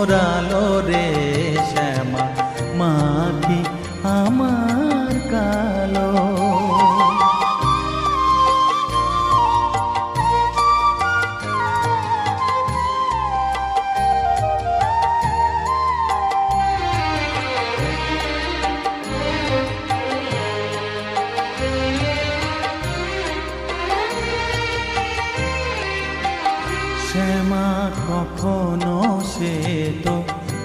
মোরালো রে শ্যামা মাখি আমার কালো। শ্যামা কখনো শ্বেত